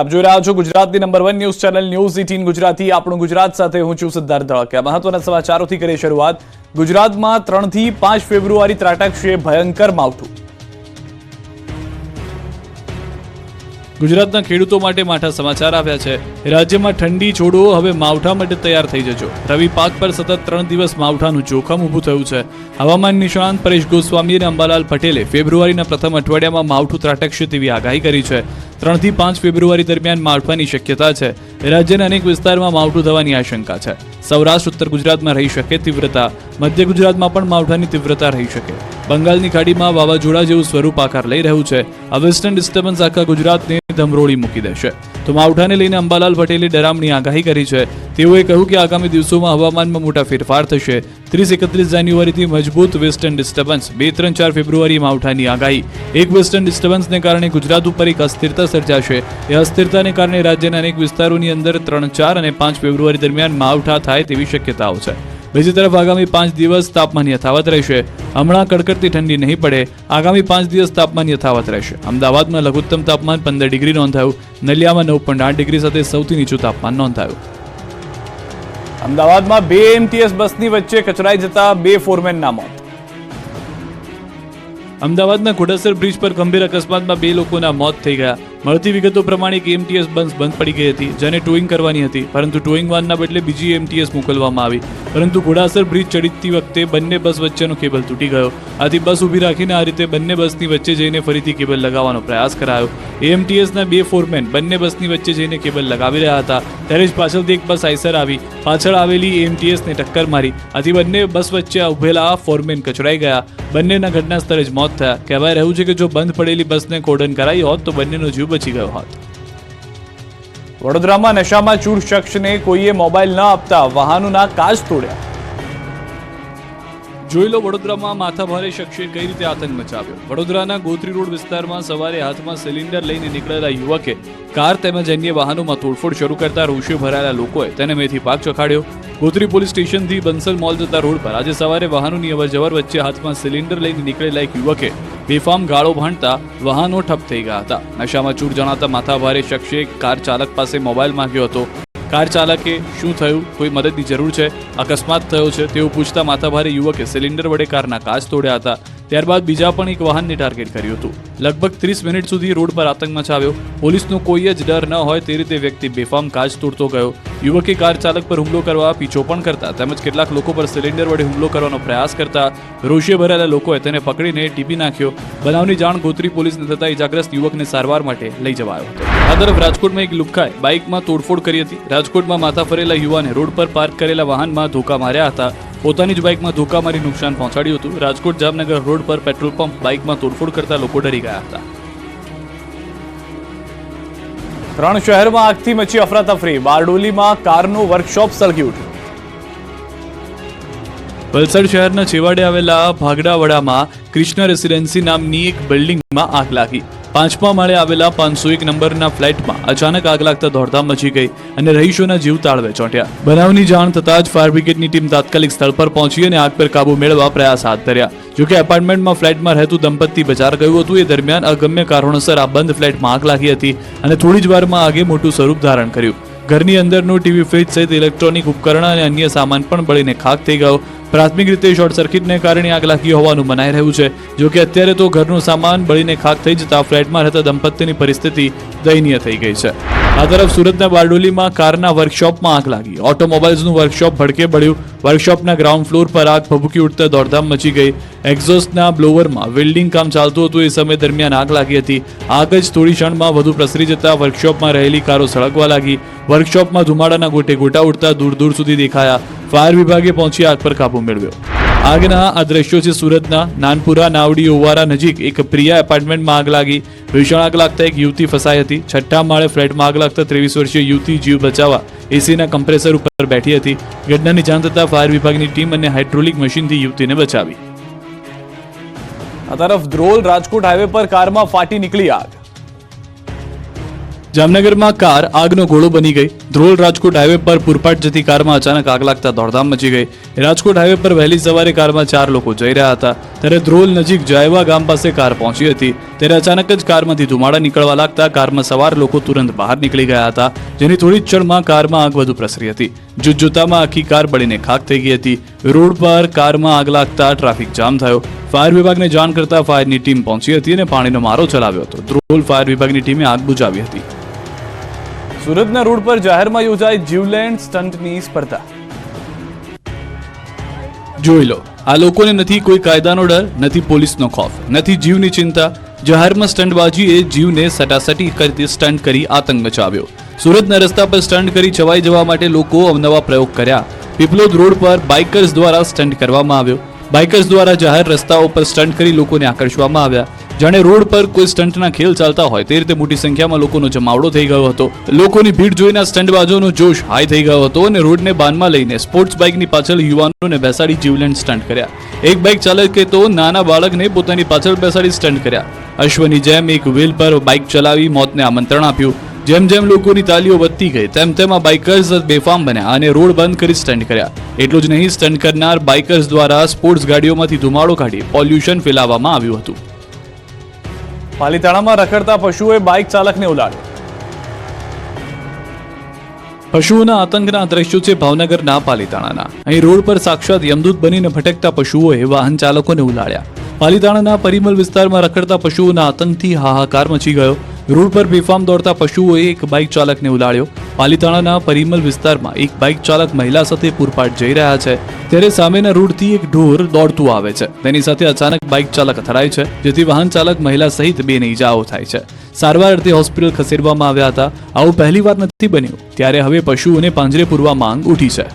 આપ જોઈ રહ્યા છો ગુજરાતની number one news channel news eighteen Gujarati. આપણું ગુજરાત સાથે હું છું સિદ્ધાર્થ ધળકિયા. મહત્વના સમાચારોથી કરીએ શરૂઆત. ગુજરાતમાં ત્રણથી પાંચ ફેબ્રુઆરી ત્રાટકશે ભયંકર માવઠું. ગુજરાતના ખેડૂતો માટે માઠા સમાચાર આવ્યા છે. રાજ્યમાં ઠંડી છોડો, હવે માવઠા માટે તૈયાર થઈ જજો. રવિ પાક પર સતત ત્રણ દિવસ માવઠાનું જોખમ ઊભું થયું છે. હવામાન નિષ્ણાંત પરેશ ગોસ્વામી અને અંબાલાલ પટેલે ફેબ્રુઆરીના પ્રથમ અઠવાડિયામાં માવઠું ત્રાટકશે તેવી આગાહી કરી છે. ત્રણથી પાંચ ફેબ્રુઆરી દરમિયાન માવઠાની શક્યતા છે. રાજ્યના અનેક વિસ્તારમાં માવઠું થવાની આશંકા છે. સૌરાષ્ટ્ર, ઉત્તર ગુજરાતમાં રહી શકે તીવ્રતા. મધ્ય ગુજરાતમાં પણ માવઠાની તીવ્રતા રહી શકે. બંગાળની ખાડીમાં વાવાઝોડા જેવું સ્વરૂપ આકાર લઈ રહ્યું છે. આ વેસ્ટર્ન ડિસ્ટર્બન્સ આખા ગુજરાતને ધમરોળી મૂકી દેશે. તો માવઠાને લઈને અંબાલાલ પટેલે ડરામણી આગાહી કરી છે. તેઓએ કહ્યું કે આગામી દિવસોમાં હવામાનમાં મોટા ફેરફાર થશે. ત્રીસ એકત્રીસ જાન્યુઆરીથી મજબૂત વેસ્ટર્ન ડિસ્ટર્બન્સ. બે ત્રણ ચાર ફેબ્રુઆરી માવઠાની આગાહી. એક વેસ્ટર્ન ડિસ્ટર્બન્સને કારણે ગુજરાત ઉપર એક અસ્થિરતા સર્જાશે. એ અસ્થિરતાને કારણે રાજ્યના અનેક વિસ્તારોની અંદર ત્રણ ચાર અને પાંચ ફેબ્રુઆરી દરમિયાન માવઠા થાય તેવી શક્યતાઓ છે. બીજી તરફ આગામી પાંચ દિવસ તાપમાન યથાવત રહેશે. હમણાં કડકડતી ઠંડી નહીં પડે. આગામી પાંચ દિવસ તાપમાન યથાવત રહેશે. અમદાવાદમાં લઘુત્તમ તાપમાન પંદર ડિગ્રી નોંધાયું. નલિયામાં નવ પોઈન્ટ આઠ ડિગ્રી સાથે સૌથી નીચું તાપમાન નોંધાયું. અમદાવાદમાં બે એમટીએસ બસની વચ્ચે કચરાઈ જતા બે ફોરમેનના મોત. અમદાવાદના ઘોડાસર બ્રિજ પર ગંભીર અકસ્માતમાં બે લોકોના મોત થઈ ગયા. મળતી વિગતો પ્રમાણે એક એમટીએસ બસ બંધ પડી ગઈ હતી, જેને ટોઈંગ કરવાની હતી. પરંતુ ટોઈંગ વાનના બદલે બીજી એમટીએસ મોકલવામાં આવી. પરંતુ ઘોડાસર બ્રિજ ચડીતી વખતે બંને બસ વચ્ચેનો કેબલ તૂટી ગયો. આથી બસ ઊભી રાખીને આ રીતે બંને બસની વચ્ચે જઈને ફરીથી કેબલ લગાવવાનો પ્રયાસ કરાયો. એએમટીએસના બે ફોરમેન બંને બસની વચ્ચે જઈને કેબલ લગાવી રહ્યા હતા. ત્યારે જ પાછળથી એક બસ આઈસર આવી. પાછળ આવેલી એએમટીએસને ટક્કર મારી. આથી બંને બસ વચ્ચે ઉભેલા ફોરમેન કચડાઈ ગયા. બંનેના ઘટના સ્થળે જ મોત થયા. કહેવાય રહ્યું છે કે જો બંધ પડેલી બસને કોર્ડન કરાઈ હોત તો બંનેનો જીવ બચી ગયો હતો વડોદરામાં નશામાં ચૂર શખ્સને કોઈએ મોબાઈલ ન આપતા વાહનોના કાચ તોડ્યા. જોઈ લો વડોદરામાં માથાભારે શખ્સે કઈ રીતે આતંક મચાવ્યો. વડોદરાના ગોત્રી રોડ વિસ્તારમાં સવારે હાથમાં સિલિન્ડર લઈને નીકળેલા યુવકે કાર તેમજ અન્ય વાહનોમાં તોડફોડ શરૂ કરતા રોષે ભરાયેલા લોકોએ તેને મેથી પાક ચખાડ્યો. ગોત્રી પોલીસ સ્ટેશનથી બંસલ મોલ જતા રોડ પર આજે સવારે વાહનોની અવરજવર વચ્ચે હાથમાં સિલિન્ડર લઈને નીકળેલા એક યુવકે બેફામ ગાળો ભાંડતા વાહનો ઠપ થઈ ગયા હતા. નશામાં ચૂર જણાતા માથાભારે શખ્સે કાર ચાલક પાસે મોબાઈલ માંગ્યો હતો. કાર ચાલકે શું થયું? કોઈ મદદની જરૂર છે? અકસ્માત થયો છે? તેવું પૂછતા માથાભારે યુવકે સિલિન્ડર વડે કારના કાચ તોડ્યા હતા. ત્યારબાદ બીજા પણ એક વાહનને ટાર્ગેટ કર્યું હતું. લગભગ ત્રીસ મિનિટ સુધી રોડ પર આતંક મચાવ્યો. પોલીસનો કોઈ જ ડર ન હોય તે રીતે વ્યક્તિ બેફામ કાચ તોડતો ગયો. યુવકે કાર ચાલક પર હુમલો કરવા પીછો પણ કરતા તેમજ કેટલાક લોકો પર સિલિન્ડર વડે હુમલો કરવાનો પ્રયાસ કરતા રોષે ભરેલા લોકોએ તેને પકડીને ટીપી નાખ્યો. બનાવની જાણ ગોત્રી પોલીસને થતા ઇજાગ્રસ્ત યુવકને સારવાર માટે લઈ જવાયો હતો. આ તરફ રાજકોટમાં એક લુખ્ખાએ બાઇકમાં તોડફોડ કરી હતી. રાજકોટમાં માથા ફરેલા યુવાને રોડ પર પાર્ક કરેલા વાહનમાં ધોકા માર્યા હતા. પોતાની જ બાઇકમાં ધોકા મારી નુકસાન પહોંચાડ્યું હતું. રાજકોટ જામનગર રોડ પર પેટ્રોલ પંપ બાઇકમાં તોડફોડ કરતા લોકો ડરી ગયા હતા. ત્રણ શહેરમાં આગથી મચી અફરાતફરી. બારડોલીમાં કારનું વર્કશોપ સળગી ઉઠ્યું. વલસાડ શહેરના છેવાડે આવેલા ભાગડાવાડામાં કૃષ્ણ રેસિડેન્સી નામની એક બિલ્ડિંગમાં આગ લાગી. પાંચમા માળે આવેલા પાંચસો એક નંબરના ફ્લેટમાં અચાનક આગ લાગતા દોડધામ મચી ગઈ અને રહીશોના જીવ તાળવે ચોંટ્યા. બનાવની જાણ થતાં જ ફાયર બ્રિગેડની ટીમ તાત્કાલિક સ્થળ પર પહોંચી અને આગ પર કાબુ મેળવવા પ્રયાસ હાથ ધર્યા. જોકે એપાર્ટમેન્ટમાં ફ્લેટમાં રહેતું દંપતી બજાર ગયું હતું, એ દરમિયાન અગમ્ય કારણોસર આ બંધ ફ્લેટમાં આગ લાગી હતી અને થોડી જ વારમાં આગે મોટું સ્વરૂપ ધારણ કર્યું. ઘરની અંદરનું ટીવી ફ્રિજ સહિત ઇલેક્ટ્રોનિક ઉપકરણ અને અન્ય સામાન પણ બળીને ખાક થઈ ગયો પ્રાથમિક રીતે શોર્ટ સર્કિટને કારણે આગ લાગી હોવાનું મનાઈ રહ્યું છે. જો કે અત્યારે તો ઘરનું સામાન બળીને ખાક થઈ જતા ફ્લેટમાં રહેતા દંપતીની પરિસ્થિતિ દયનીય થઈ ગઈ છે. આ તરફ સુરતના બારડોલીમાં કારના વર્કશોપમાં આગ લાગી. ઓટોમોબાઈલ્સનું વર્કશોપ ભડકે બળ્યું. વર્કશોપના ગ્રાઉન્ડ ફ્લોર પર આગ ભભૂકી ઉઠતા દોડધામ મચી ગઈ. એક્ઝોસ્ટના બ્લોવરમાં વેલ્ડિંગ કામ ચાલતું હતું. એ સમય દરમિયાન આગ લાગી હતી. આગ જ થોડી ક્ષણમાં વધુ પ્રસરી જતા વર્કશોપમાં રહેલી કારો સળગવા લાગી. વર્કશોપમાં ધુમાડાના ગોટે ગોટા ઉડતા દૂર દૂર સુધી દેખાયા. ફાયર વિભાગે પહોંચી આગ પર કાબુ મેળવ્યો. આગના આ દ્રશ્યો છે સુરતના નાનપુરા, નાવડી, ઓવારા નજીક એક પ્રિયા એપાર્ટમેન્ટમાં આગ લાગી. ભીષણ આગ લાગતા એક યુવતી ફસાઈ હતી. છઠ્ઠા માળે ફ્લેટમાં આગ લાગતા ત્રેવીસ વર્ષીય યુવતી જીવ બચાવવા એસીના કમ્પ્રેસર ઉપર બેઠી હતી. ઘટનાની જાણ થતાં ફાયર વિભાગની ટીમ અને હાઇડ્રોલિક મશીનથી યુવતીને બચાવી. આ તરફ ધ્રોલ રાજકોટ હાઈવે પર કારમાં ફાટી નીકળી આગ. જામનગરમાં કાર આગનો ગોળો બની ગઈ. ધ્રોલ રાજકોટ હાઈવે પર પુરપાટ જતી કારમાં અચાનક આગ લાગતા દોડધામ મચી ગઈ. રાજકોટ હાઈવે પર વહેલી સવારે કારમાં ચાર લોકો જઈ રહ્યા હતા. ત્યારે ધ્રોલ નજીક જાયવા ગામ પાસે કાર પહોંચી હતી. ત્યારે અચાનક જ કારમાંથી ધુમાડા નીકળવા લાગતા કારમાં સવાર લોકો તુરંત બહાર નીકળી ગયા હતા, જેની થોડી જ ક્ષણમાં કારમાં આગ વધુ પ્રસરી હતી. જુજ્જુતામાં આખી કાર બળીને ખાક થઈ ગઈ હતી. રોડ પર કારમાં આગ લાગતા ટ્રાફિક જામ થયો. ફાયર વિભાગને જાણ કરતા ફાયરની ટીમ પહોંચી હતી અને પાણીનો મારો ચલાવ્યો હતો. ધ્રોલ ફાયર વિભાગની ટીમે આગ બુજાવી હતી. સુરતના રોડ પર જાહેરમાં યોજાઈ જીવલેન્ડ સ્ટન્ટની સ્પર્ધા. જોઈ લો, આ લોકોને નથી કોઈ કાયદાનો ડર, નથી પોલીસનો ખોફ, નથી જીવની ચિંતા. જાહેરમાં સ્ટંટબાજીએ જીવને સટાસટી કરતી સ્ટન્ટ કરી આતંક મચાવ્યો. સુરતના રસ્તા પર સ્ટન્ટ કરી ચવાઈ જવા માટે લોકો અવનવા પ્રયોગ કર્યા. પીપલોદ રોડ પર બાઇકર્સ દ્વારા સ્ટન્ટ કરવામાં આવ્યો. બાઇકર્સ દ્વારા જાહેર રસ્તાઓ પર સ્ટન્ટ કરી લોકોને આકર્ષવામાં આવ્યા. જાણે રોડ પર કોઈ સ્ટન્ટના ખેલ ચાલતા હોય, તે રીતે મોટી સંખ્યામાં લોકોનો જમાવડો થઈ ગયો હતો. લોકોની ભીડ જોઈને આ સ્ટન્ટબાજોનો જોશ હાઈ થઈ ગયો હતો અને રોડને બાનમાં લઈને સ્પોર્ટ્સ બાઇકની પાછળ યુવાનોને બેસાડી જીવલેન્ડ સ્ટન્ટ કર્યા. એક બાઇક ચાલકે તો નાના બાળકને પોતાની પાછળ બેસાડી સ્ટન્ટ કર્યા. અશ્વની જેમ એક વ્હીલ પર બાઇક ચલાવી મોતને આમંત્રણ આપ્યું. જેમ જેમ લોકોની તાલીઓ વધતી ગઈ, તેમ તેમ આ બાઇકર્સ બેફામ બન્યા અને રોડ બંધ કરી સ્ટન્ટ કર્યા. એટલું જ નહીં સ્ટન્ટ કરનાર બાઇકર્સ દ્વારા સ્પોર્ટ્સ ગાડીઓમાંથી ધુમાડો કાઢી પોલ્યુશન ફેલાવવામાં આવ્યું હતું. પાલીતાણામાં રખડતા પશુએ બાઇક ચાલકને ઉલાડ્યો પશુઓના આતંકના દ્રશ્યો છે ભાવનગરના પાલીતાણાના. અહીં રોડ પર સાક્ષાત યમદૂત બનીને ભટકતા પશુઓએ વાહન ચાલકોને ઉલાડ્યા પાલીતાણાના પરિમલ વિસ્તારમાં રખડતા પશુઓના આતંકથી હાહાકાર મચી ગયો. રોડ પર બેફામ દોડતા પશુઓએ એક બાઇક ચાલકને ઉલાડ્યો પાલીતાણાના પરિમલ વિસ્તારમાં એક બાઇક ચાલક મહિલા સાથે પૂરપાટ જઈ રહ્યા છે. ત્યારે સામેના રોડથી એક ઢોર દોડતું આવે છે. તેની સાથે અચાનક બાઇક ચાલક અથડાય છે, જેથી વાહન ચાલક મહિલા સહિત બેને ઈજાઓ થાય છે. સારવાર અર્થે હોસ્પિટલ ખસેડવામાં આવ્યા હતા. આવું પહેલીવાર નથી બન્યું, ત્યારે હવે પશુઓને પાંજરે પૂરવા માંગ ઉઠી છે.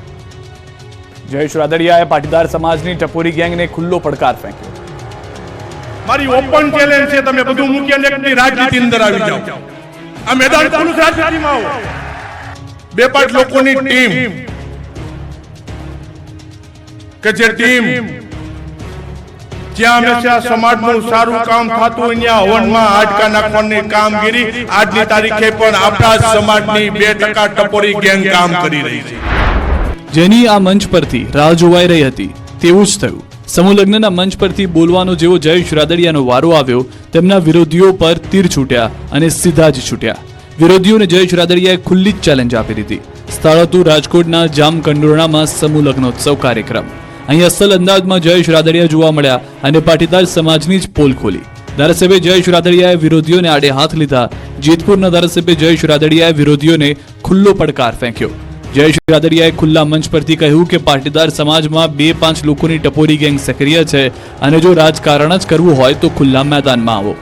જયેશ રાદડિયાએ પાટીદાર સમાજની ટપોરી ગેંગને ખુલ્લો પડકાર ફેંક્યો. મારી ઓપન ચેલેન્જ છે, તમે બધું મૂકી અને એકની રાજનીતિ અંદર આવી જાઓ. આ મેદાન ખુલ્લું રાજનીતિમાં આવો. બે પાંચ લોકોની ટીમ. કે જે ટીમ, જ્યાં હંમેશા સમાજનું સારું કામ થતું હોય, ત્યાં હવનમાં હાડકા નાખવાની કામગીરી. આજની તારીખે પણ આપણા સમાજની બે ટકા ટપોરી ગેંગ કામ કરી રહી છે. જેની આ મંચ પરથી રાહ જોવાઈ રહી હતી, તેવું જ થયું. સમૂહ લગ્નના મંચ પરથી બોલવાનો જેવો જયેશ રાદડિયાનો વારો આવ્યો, તેમના વિરોધીઓ પર તીર છૂટ્યા અને સીધા જ છૂટ્યા. વિરોધીઓને જયેશ રાદડિયાએ ખુલ્લી જ ચેલેન્જ આપી દીધી. સ્થળ હતું રાજકોટના જામકંડોરણામાં સમૂહ લગ્નોત્સવ કાર્યક્રમ. અહીં અસલ અંદાજમાં જયેશ રાદડિયા જોવા મળ્યા અને પાટીદાર સમાજની જ પોલ ખોલી. ધારાસભ્ય જયેશ રાદડિયાએ વિરોધીઓને આડે હાથ લીધા. જેતપુરના ધારાસભ્ય જયેશ રાદડિયાએ વિરોધીઓને ખુલ્લો પડકાર ફેંક્યો. જયેશ રાદડિયાએ ખુલ્લા મંચ પરથી કહ્યું કે પાટીદાર સમાજમાં બે પાંચ લોકોની ટપોરી ગેંગ સક્રિય છે અને જો રાજકારણ જ કરવું હોય તો ખુલ્લા મેદાનમાં આવો.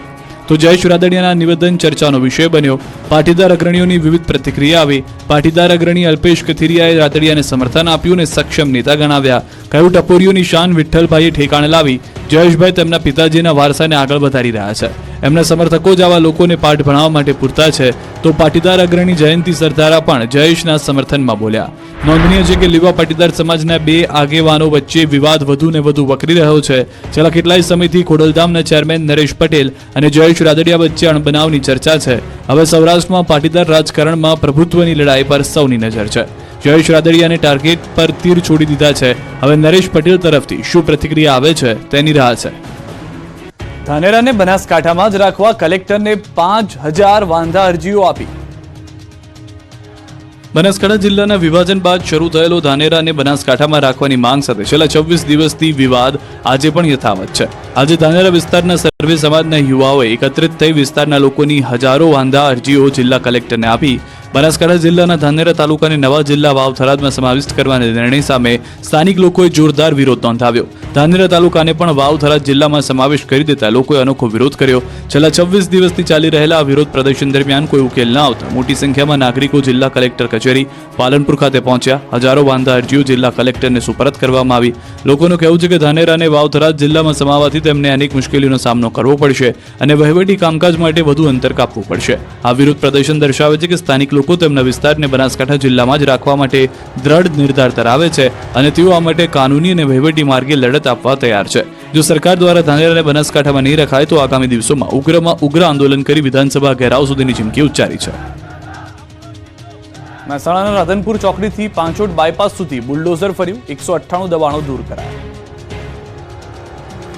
તો જયેશ રાદડિયાના નિવેદન ચર્ચાનો વિષય બન્યો. પાટીદાર અગ્રણીઓની વિવિધ પ્રતિક્રિયા આવી. પાટીદાર અગ્રણી અલ્પેશ કથિરિયાએ રાદડિયાને સમર્થન આપ્યું અને સક્ષમ નેતા ગણાવ્યા. કહ્યું, ટપોરીઓની શાન વિઠ્ઠલભાઈએ ઠેકાણે લાવી. જયેશભાઈ તેમના પિતાજીના વારસાને આગળ વધારી રહ્યા છે. એમના સમર્થકો જ આવા લોકોને પાઠ ભણાવવા માટે પૂરતા છે. તો પાટીદાર અગ્રણી જયંતિ સરદારા પણ જયેશના સમર્થનમાં બોલ્યા. નોંધનીય છે કે લીવા પાટીદાર સમાજના બે આગેવાનો વચ્ચે વિવાદ વધુ ને વધુ વકરી રહ્યો છે. છેલ્લા કેટલાય સમયથી ખોડલધામના ચેરમેન નરેશ પટેલ અને જયેશ રાદડિયા વચ્ચે અણબનાવની ચર્ચા છે. હવે સૌરાષ્ટ્રમાં પાટીદાર રાજકારણમાં પ્રભુત્વની લડાઈ પર સૌની નજર છે. જયેશ રાદડિયાને ટાર્ગેટ પર તીર છોડી દીધા છે. હવે નરેશ પટેલ તરફથી શું પ્રતિક્રિયા આવે છે તેની રાહ છે. ધાનેરાને બનાસકાંઠામાં જ રાખવા કલેક્ટરને પાંચ હજાર વાંધા અરજીઓ આપી. બનાસકાંઠા જિલ્લાના વિભાજન બાદ શરૂ થયેલો ધાનેરા અને બનાસકાંઠામાં રાખવાની માંગ સાથે છેલ્લા છવ્વીસ દિવસથી વિવાદ આજે પણ યથાવત છે. આજે ધાનેરા વિસ્તારના સર્વે સમાજના યુવાઓએ એકત્રિત થઈ વિસ્તારના લોકોની હજારો વાંધા અરજીઓ જિલ્લા કલેક્ટરને આપી. બનાસકાંઠા જિલ્લાના ધાનેરા તાલુકાને નવા જિલ્લા વાવ થરાદમાં સમાવિષ્ટ કરવાના નિર્ણય સામે સ્થાનિક લોકોએ જોરદાર વિરોધ નોંધાવ્યો. ધાનેરા તાલુકાને પણ વાવ થરાદ જિલ્લામાં સમાવેશ કરી દેતા લોકોએ અનોખો વિરોધ કર્યો. છેલ્લા છવ્વીસ દિવસથી ચાલી રહેલા આ વિરોધ પ્રદર્શન દરમિયાન કોઈ ઉકેલ ન આવતા મોટી સંખ્યામાં નાગરિકો જિલ્લા કલેક્ટર કચેરી, પાલનપુર ખાતે પહોંચ્યા. હજારો વાંધા અરજીઓ જિલ્લા કલેક્ટરને સુપરત કરવામાં આવી. લોકોનું કહેવું છે કે ધાનેરા અને વાવ થરાદ જિલ્લામાં સમાવાથી તેમને અનેક મુશ્કેલીઓનો સામનો કરવો પડશે અને વહીવટી કામકાજ માટે વધુ અંતર કાપવું પડશે. આ વિરોધ પ્રદર્શન દર્શાવે છે કે સ્થાનિક લોકો તેમના વિસ્તારને બનાસકાંઠા જિલ્લામાં જ રાખવા માટે દ્રઢ નિર્ધાર ધરાવે છે અને તેઓ આ માટે કાનૂની અને વહીવટી માર્ગે લડત આપવા તૈયાર છે. જો સરકાર દ્વારા ધાનેરા અને બનાસકાંઠામાં નહીં રખાય તો આગામી દિવસોમાં ઉગ્રમાં ઉગ્ર આંદોલન કરી વિધાનસભા ઘેરાવ સુધીની ચીમકી ઉચ્ચારી છે. મહેસાણાના રાધનપુર ચોકડીથી પાંચોટ બાયપાસ સુધી બુલડોઝર ફર્યું એકસો અઠ્ઠાણું દબાણો દૂર કરાયા.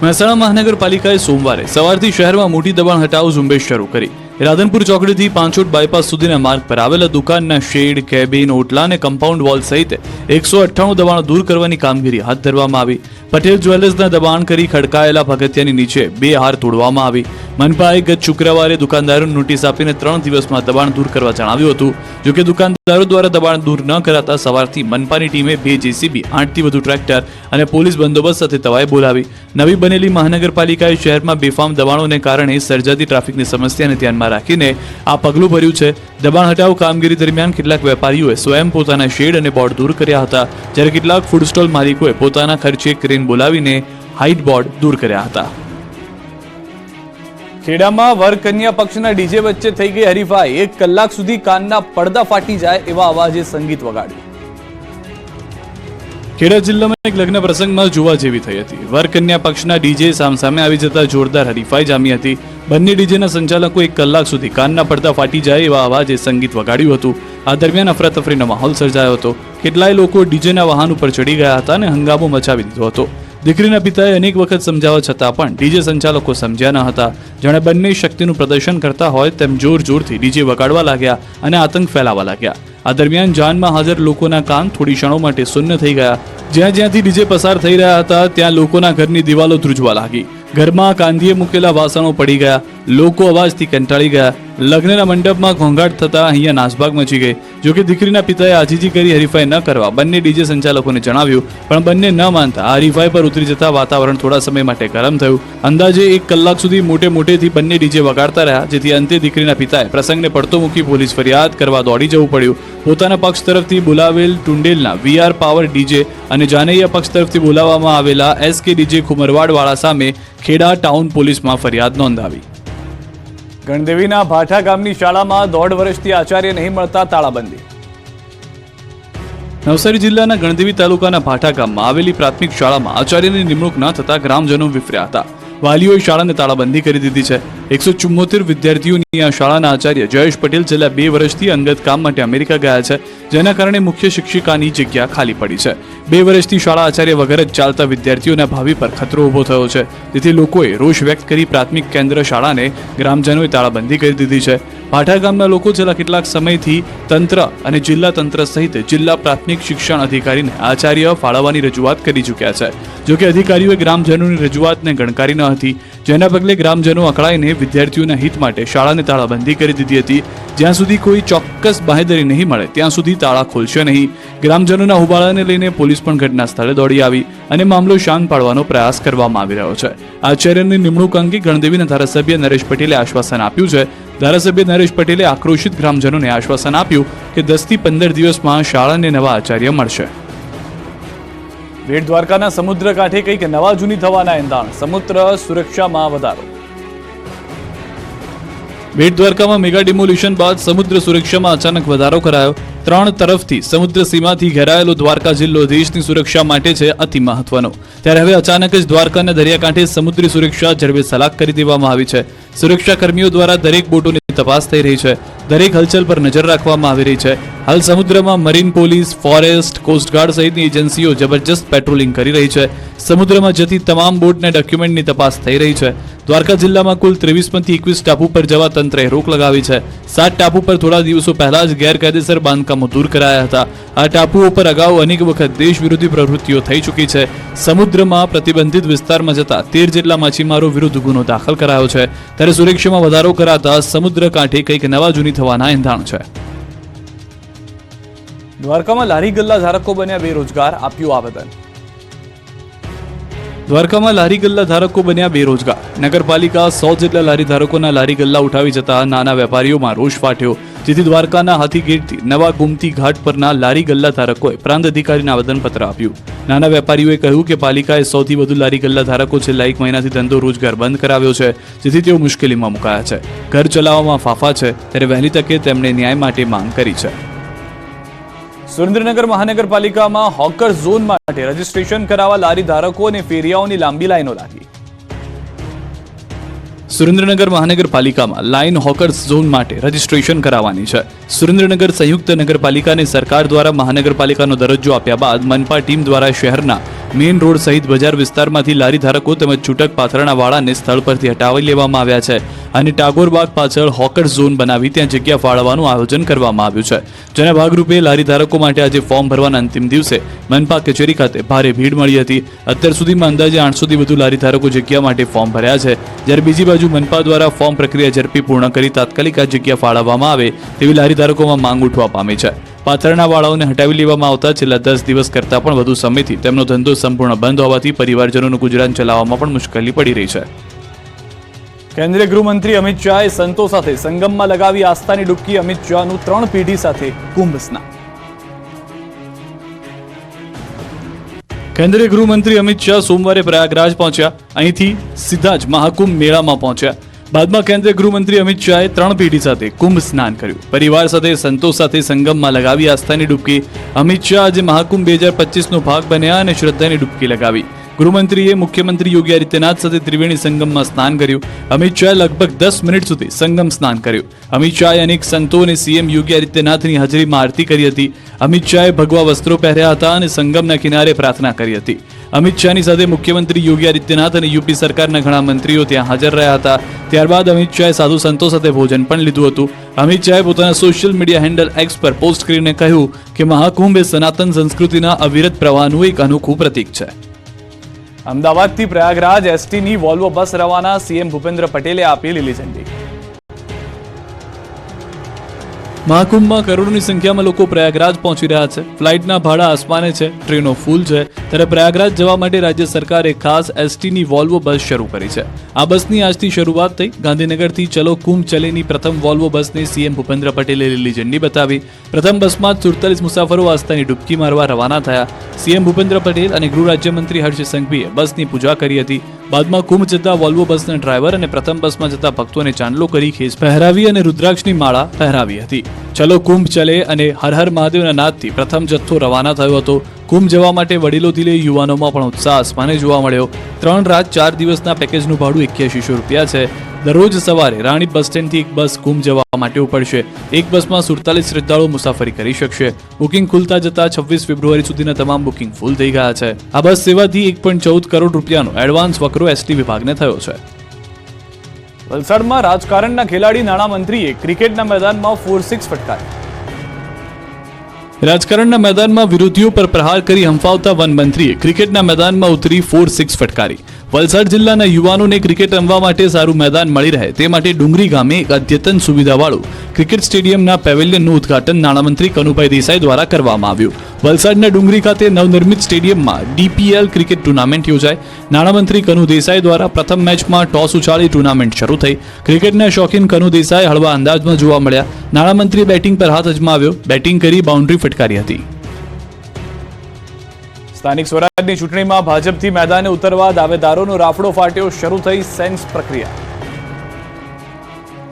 મહેસાણા મહાનગરપાલિકાએ સોમવારે સવારથી શહેરમાં મોટી દબાણ હટાવ ઝુંબેશ શરૂ કરી. રાધનપુર ચોકડીથી પાંચોટ બાયપાસ સુધીના માર્ગ પર આવેલા દુકાનના શેડ કેબિન ઓટલા અને કમ્પાઉન્ડ વોલ સહિત એકસો અઠ્ઠાણું દબાણો દૂર કરવાની કામગીરી હાથ ધરવામાં આવી. પટેલ જ્વેલર્સના દબાણ કરી ખડકાયેલા પગથિયાની નીચે બે હાર તોડવામાં આવી. મનપાએ ગત શુક્રવારે દુકાનદારોને નોટિસ આપીને ત્રણ દિવસમાં દબાણ દૂર કરવા જણાવ્યું હતું. જોકે દુકાનદારો દ્વારા દબાણ દૂર ન કરાતા સવારથી મનપાની ટીમે બે જેસીબી, આઠથી વધુ ટ્રેક્ટર અને પોલીસ બંદોબસ્ત સાથે તવાએ બોલાવી. નવી બનેલી મહાનગરપાલિકાએ શહેરમાં બેફામ દબાણોને કારણે સર્જાતી ટ્રાફિકની સમસ્યાને ધ્યાનમાં રાખીને આ પગલું ભર્યું છે. દબાણ હટાવ કામગીરી દરમિયાન કેટલાક વેપારીઓએ સ્વયં પોતાના શેડ અને બોર્ડ દૂર કર્યા હતા. જ્યારે કેટલાક ફૂડ સ્ટોલ માલિકોએ પોતાના ખર્ચે ક્રેન બોલાવીને હાઇટ બોર્ડ દૂર કર્યા હતા. ખેડામાં વરકન્યા પક્ષના ડીજે વચ્ચે થઈ ગઈ હરીફાઈ. એક કલાક સુધી કાનના પડદા ફાટી જાય એવા અવાજે સંગીત વગાડ્યું. ખેડા જિલ્લામાં એક લગ્ન પ્રસંગમાં જોવા જેવી થઈ હતી. વરકન્યા પક્ષના ડીજે સામસામે આવી જતા જોરદાર હરીફાઈ જામી હતી. બંને ડીજેના સંચાલકો એક કલાક સુધી કાનના પડતા ફાટી જાય એવા અવાજે સંગીત વગાડ્યું હતું. આ દરમિયાન અફરાતફરીનો માહોલ સર્જાયો હતો. કેટલાય લોકો ડીજેના વાહન ઉપર ચડી ગયા હતા અને હંગામો મચાવી દીધો હતો. દીકરીના પિતાએ અનેક વખત સમજાવવા છતાં પણ ડીજે સંચાલકો સમજ્યા ન હતા. જાણે બંને શક્તિનું પ્રદર્શન કરતા હોય તેમ જોર જોરથી ડીજે વગાડવા લાગ્યા અને આતંક ફેલાવા લાગ્યા. આ દરમિયાન જાનમાં હાજર લોકોના કાન થોડી ક્ષણો માટે શૂન્ય થઈ ગયા. જ્યાં જ્યાંથી ડીજે પસાર થઈ રહ્યા હતા, ત્યાં લોકોના ઘરની દિવાલો ધ્રુજવા લાગી. ઘરમાં કાંધીએ મૂકેલા વાસણો પડી ગયા. લોકો અવાજથી કંટાળી ગયા. લગ્નના મંડપમાં ઘોંઘાટ થતા અહીંયા નાસભાગ મચી ગઈ. જોકે દીકરીના પિતાએ આજીજી કરી હરીફાઈ ન કરવા બંને ડીજે સંચાલકોને જણાવ્યું, પણ બંને ન માનતા હરીફાઈ પર ઉતરી જતા વાતાવરણ થોડા સમય માટે ગરમ થયું. અંદાજે એક કલાક સુધી મોટે મોટેથી બંને ડીજે વગાડતા રહ્યા, જેથી અંતે દીકરીના પિતાએ પ્રસંગને પડતો મૂકી પોલીસ ફરિયાદ કરવા દોડી જવું પડ્યું. પોતાના પક્ષ તરફથી બોલાવેલ ટુંડેલના વીઆર પાવર ડીજે અને જાનૈયા પક્ષ તરફથી બોલાવવામાં આવેલા એસકે ડીજે ખુમરવાડવાળા સામે ખેડા ટાઉન પોલીસમાં ફરિયાદ નોંધાવી. ગણદેવીના ભાઠા ગામની શાળામાં દોઢ વર્ષથી આચાર્ય નહીં મળતા તાળાબંધી. નવસારી જિલ્લાના ગણદેવી તાલુકાના ભાઠા ગામમાં આવેલી પ્રાથમિક શાળામાં આચાર્યની નિમણૂક ન થતા ગ્રામજનો વિફર્યા હતા. વાલીઓએ શાળાને તાળાબંધી કરી દીધી છે. એકસો ચુમ્મોતેર વિદ્યાર્થીઓની આ શાળાના આચાર્ય જયેશ પટેલ છેલ્લા બે વર્ષથી અંગત કામ માટે અમેરિકા ગયા છે, જેના કારણે મુખ્ય શિક્ષિકાની જગ્યા ખાલી પડી છે. બે વર્ષથી શાળા આચાર્ય વગર જ ચાલતા વિદ્યાર્થીઓના ભાવિ પર ખતરો ઊભો થયો છે. તેથી લોકોએ રોષ વ્યક્ત કરી પ્રાથમિક કેન્દ્ર શાળાને ગ્રામજનોએ તાળાબંધી કરી દીધી છે. ભાઠા ગામના લોકો છેલ્લા કેટલાક સમયથી તંત્ર અને જિલ્લા તંત્ર સહિત જિલ્લા પ્રાથમિક શિક્ષણ અધિકારીને આચાર્ય ફાળવવાની રજૂઆત કરી ચૂક્યા છે. જોકે અધિકારીઓએ ગ્રામજનોની રજૂઆતને ગણકારી ન હતી. જેના પગલે ગ્રામજનો અકળાઈને વિદ્યાર્થીઓના હિત માટે શાળાને તાળાબંધી કરી દીધી હતી. જ્યાં સુધી કોઈ ચોક્કસ બાહેદરી નહીં મળે, ત્યાં સુધી તાળા ખોલશે નહીં. ગ્રામજનોના હુબાળાને લઈને પોલીસ પણ ઘટના સ્થળે દોડી આવી અને મામલો શાંત પાડવાનો પ્રયાસ કરવામાં આવી રહ્યો છે. આચાર્યની નિમણૂક અંગે ગણદેવીના ધારાસભ્ય નરેશ પટેલે આશ્વાસન આપ્યું છે. ધારાસભ્ય નરેશ પટેલે આક્રોશિત ગ્રામજનોને આશ્વાસન આપ્યું કે દસથી પંદર દિવસમાં શાળાને નવા આચાર્ય મળશે. બેટ દ્વારકાના સમુદ્ર કાંઠે કંઈક નવા જૂની થવાના એંધાણ. સમુદ્ર સુરક્ષામાં વધારો. બેટ દ્વારકામાં મેગા ડિમોલ્યુશન બાદ સમુદ્ર સુરક્ષામાં અચાનક વધારો કરાયો. ત્રણ તરફથી સમુદ્ર સીમાથી ઘેરાયેલો દ્વારકા જિલ્લો દેશની સુરક્ષા માટે છે અતિ મહત્વનો. ત્યારે હવે અચાનક જ દ્વારકાના દરિયાકાંઠે સમુદ્રી સુરક્ષા ઝડપે સલાક કરી દેવામાં આવી છે. સુરક્ષા કર્મીઓ દ્વારા દરેક બોટોની તપાસ થઈ રહી છે. દરેક હલચલ પર નજર રાખવામાં આવી રહી છે. હાલ સમુદ્રમાં મરીન પોલીસ, ફોરેસ્ટ કોસ્ટગાર્ડ સહિતની એજન્સીઓ જબરજસ્ત પેટ્રોલિંગ કરી રહી છે. સમુદ્રમાં જતી તમામ બોટને ડોક્યુમેન્ટની તપાસ થઈ રહી છે. દ્વારકા જિલ્લામાં કુલ ત્રેવીસમાંથી એકવીસ ટાપુ પર જવા તંત્રે રોક લગાવી છે. સાત ટાપુ પર થોડા દિવસો પહેલા જ ગેરકાયદેસર બાંધકામો દૂર કરાયા હતા. આ ટાપુઓ પર અગાઉ અનેક વખત દેશ વિરોધી પ્રવૃત્તિઓ થઈ ચૂકી છે. સમુદ્રમાં પ્રતિબંધિત વિસ્તારમાં જતા તેર જેટલા માછીમારો વિરુદ્ધ ગુનો દાખલ કરાયો છે. ત્યારે સુરક્ષામાં વધારો કરાતા સમુદ્ર કાંઠે કંઈક નવા જૂની થવાના એંધાણ છે. દ્વારકામાં લારી ગલ્લા ધારકો બન્યા બેરોજગાર આપ્યું આવેદન. દ્વારકામાં લારી ગલ્લા ધારકો બન્યા બેરોજગાર. નગરપાલિકા સો જેટલા લારી ધારકોના લારી ગલ્લા ઉઠાવી જતા નાના વેપારીઓમાં રોષ ફાટ્યો. જેથી દ્વારકાના હાથીગેટથી નવા ગુમતી ઘાટ પરના લારી ગલ્લા ધારકોએ પ્રાંત અધિકારીને આવેદનપત્ર આપ્યું. નાના વેપારીઓએ કહ્યું કે પાલિકાએ સૌથી વધુ લારી ગલ્લા ધારકો છેલ્લા એક મહિનાથી ધંધો રોજગાર બંધ કરાવ્યો છે, જેથી તેઓ મુશ્કેલીમાં મુકાયા છે. ઘર ચલાવવામાં ફાફા છે, ત્યારે વહેલી તકે તેમણે ન્યાય માટે માંગ કરી છે. સુરેન્દ્રનગર મહાનગરપાલિકામાં હોકર ઝોન માટે રજીસ્ટ્રેશન કરાવવા લારી ધારકો અને ફેરિયાઓની લાંબી લાઈનો લાગી. સુરેન્દ્રનગર મહાનગરપાલિકામાં લાઇન હોકર્સ ઝોન માટે રજીસ્ટ્રેશન કરાવવાની છે. સુરેન્દ્રનગર સંયુક્ત નગરપાલિકાને સરકાર દ્વારા મહાનગરપાલિકાનો દરજ્જો આપ્યા બાદ મનપા ટીમ દ્વારા શહેરના મેઇન રોડ સહિત બજાર વિસ્તારમાંથી લારી ધારકો તેમજ છૂટક પાથરણા વાળાને સ્થળ પરથી હટાવી લેવામાં આવ્યા છે અને ટાગોરબાગ પાછળ હોકર ઝોન બનાવી ત્યાં જગ્યા ફાળવવાનું આયોજન કરવામાં આવ્યું છે. જેના ભાગરૂપે લારી ધારકો માટે આજે ફોર્મ ભરવાના અંતિમ દિવસે મનપા કચેરી ખાતે ભારે ભીડ મળી હતી. અત્યાર સુધીમાં અંદાજે આઠસોથી વધુ લારી ધારકો જગ્યા માટે ફોર્મ ભર્યા છે. જ્યારે બીજી બાજુ મનપા દ્વારા ફોર્મ પ્રક્રિયા ઝડપી પૂર્ણ કરી તાત્કાલિક આ જગ્યા ફાળવવામાં આવે તેવી લારી ધારકોમાં માંગ ઉઠવા પામી છે. પાથરણા વાળાઓને હટાવી લેવામાં આવતા છેલ્લા દસ દિવસ કરતાં પણ વધુ સમયથી તેમનો ધંધો સંપૂર્ણ બંધ હોવાથી પરિવારજનોનું ગુજરાન ચલાવવામાં પણ મુશ્કેલી પડી રહી છે. કેન્દ્રીય ગૃહમંત્રી અમિત શાહે સંતો સાથે સંગમમાં લગાવી આસ્થાની ડૂબકી અમિત શાહનું ત્રણ પેઢી સાથે કુંભ સ્નાન. કેન્દ્રીય ગૃહમંત્રી અમિત શાહ સોમવારે પ્રયાગરાજ પહોંચ્યા. અહીંથી સીધા જ મહાકુંભ મેળામાં પહોંચ્યા. બાદમાં કેન્દ્રીય ગૃહમંત્રી અમિત શાહે ત્રણ પેઢી સાથે કુંભ સ્નાન કર્યું. પરિવાર સાથે સંતોષ સાથે સંગમમાં લગાવી આસ્થાની ડૂબકી. અમિત શાહ આજે મહાકુંભ બે હજાર પચીસનો ભાગ બન્યા અને શ્રદ્ધાની ડૂબકી લગાવી. ગૃહમંત્રીએ મુખ્યમંત્રી યોગી આદિત્યનાથ સાથે ત્રિવેણી સંગમમાં સ્નાન કર્યું. અમિત શાહે લગભગ દસ મિનિટ સુધી સંગમ સ્નાન કર્યું. અમિત શાહે અનેક સંતો અને સીએમ યોગી આદિત્યનાથની હાજરીમાં આરતી કરી હતી. અમિત શાહે ભગવા વસ્ત્રો પહેર્યા હતા અને સંગમના કિનારે પ્રાર્થના કરી હતી. અમિત શાહની સાથે મુખ્યમંત્રી યોગી આદિત્યનાથ અને યુપી સરકારના ઘણા મંત્રીઓ ત્યાં હાજર રહ્યા હતા. ત્યારબાદ અમિત શાહે સાધુ સંતો સાથે ભોજન પણ લીધું હતું. અમિત શાહે પોતાના સોશિયલ મીડિયા હેન્ડલ એક્સ પર પોસ્ટ કરીને કહ્યું કે, મહાકુંભ એ સનાતન સંસ્કૃતિના અવિરત પ્રવાહનું એક અનોખું પ્રતીક છે. અમદાવાદથી પ્રયાગરાજ એસટીની વોલ્વો બસ રવાના સીએમ ભૂપેન્દ્ર પટેલે આપી લીલી ઝંડી. મહાકુંભમાં કરોડોની સંખ્યામાં લોકો પ્રયાગરાજ પહોંચી રહ્યા છે. ફ્લાઇટના ભાડા આસમાને છે, ટ્રેનો ફૂલ છે. ત્યારે પ્રયાગરાજ જવા માટે રાજ્ય સરકારે ખાસ એસટીની વોલ્વો બસ શરૂ કરી છે. આ બસની આજથી શરૂઆત થઈ. ગાંધીનગરથી ચલો કુંભ ચલેની પ્રથમ વોલ્વો બસને સીએમ ભૂપેન્દ્ર પટેલે લીલી ઝંડી બતાવી. પ્રથમ બસમાં જ સુડતાલીસ મુસાફરો આસ્થાની ડૂબકી મારવા રવાના થયા. સીએમ ભૂપેન્દ્ર પટેલ અને ગૃહ રાજ્યમંત્રી હર્ષ સંઘવીએ બસની પૂજા કરી હતી. બાદમાં કુંભ જતા વોલ્વો બસના ડ્રાઈવર અને પ્રથમ બસમાં જતા ભક્તોને ચાંદલો કરી ખેસ પહેરાવી અને રુદ્રાક્ષની માળા પહેરાવી હતી. ચલો કુંભ ચલે અને હર હર મહાદેવના નાદથી પ્રથમ જથ્થો રવાના થયો હતો. કુંભ જવા માટે વડીલોથી લઈ યુવાનોમાં પણ ઉત્સાહ આસમાને જોવા મળ્યો. ત્રણ રાત ચાર દિવસના પેકેજનું ભાડું એક્યાસીસો રૂપિયા છે. દરરોજ સવારે રાણી બસ સ્ટેન્ડથી એક બસ કુંભ જવા માટે ઉપડશે. એક બસમાં સુડતાલીસ શ્રદ્ધાળુઓ મુસાફરી કરી શકશે. બુકિંગ ખુલતા જતા છવ્વીસ ફેબ્રુઆરી સુધીના તમામ બુકિંગ ફૂલ થઈ ગયા છે. આ બસ સેવાથી એક પોઈન્ટ ચૌદ કરોડ રૂપિયાનો એડવાન્સ વકરો એસટી વિભાગને થયો છે. વલસાડમાં રાજકારણના ખેલાડી નાણામંત્રીએ ક્રિકેટના મેદાનમાં ફોર સિક્સ ફટકારી. રાજકારણના મેદાનમાં વિરોધીઓ પર પ્રહાર કરી હંફાવતા વન મંત્રીએ ક્રિકેટના મેદાનમાં ઉતરી ફોર સિક્સ ફટકારી. વલસાડ જિલ્લાના યુવાનોને ક્રિકેટ રમવા માટે સારું મેદાન મળી રહે તે માટે ડુંગરી ગામે એક અદ્યતન સુવિધાવાળું ક્રિકેટ સ્ટેડિયમના પેવેલિયનનું ઉદ્ઘાટન નાણામંત્રી કનુભાઈ દેસાઈ દ્વારા કરવામાં આવ્યું. વલસાડના ડુંગરી ખાતે નવનિર્મિત સ્ટેડિયમમાં ડીપીએલ ક્રિકેટ ટુર્નામેન્ટ યોજાઈ નાણામંત્રી કનુ દેસાઈ દ્વારા પ્રથમ મેચમાં ટોસ ઉછાળી ટુર્નામેન્ટ શરૂ થઈ. ક્રિકેટના શોખીન કનુ દેસાઈ હળવા અંદાજમાં જોવા મળ્યા. નાણામંત્રીએ બેટિંગ પર હાથ અજમાવ્યો. બેટિંગ કરી બાઉન્ડ્રી ફટકારી હતી. સ્થાનિક સ્વરાજની ચૂંટણીમાં ભાજપથી મેદાને ઉતરવા દાવેદારોનો રાફડો ફાટ્યો શરૂ થઈ સેન્સ પ્રક્રિયા.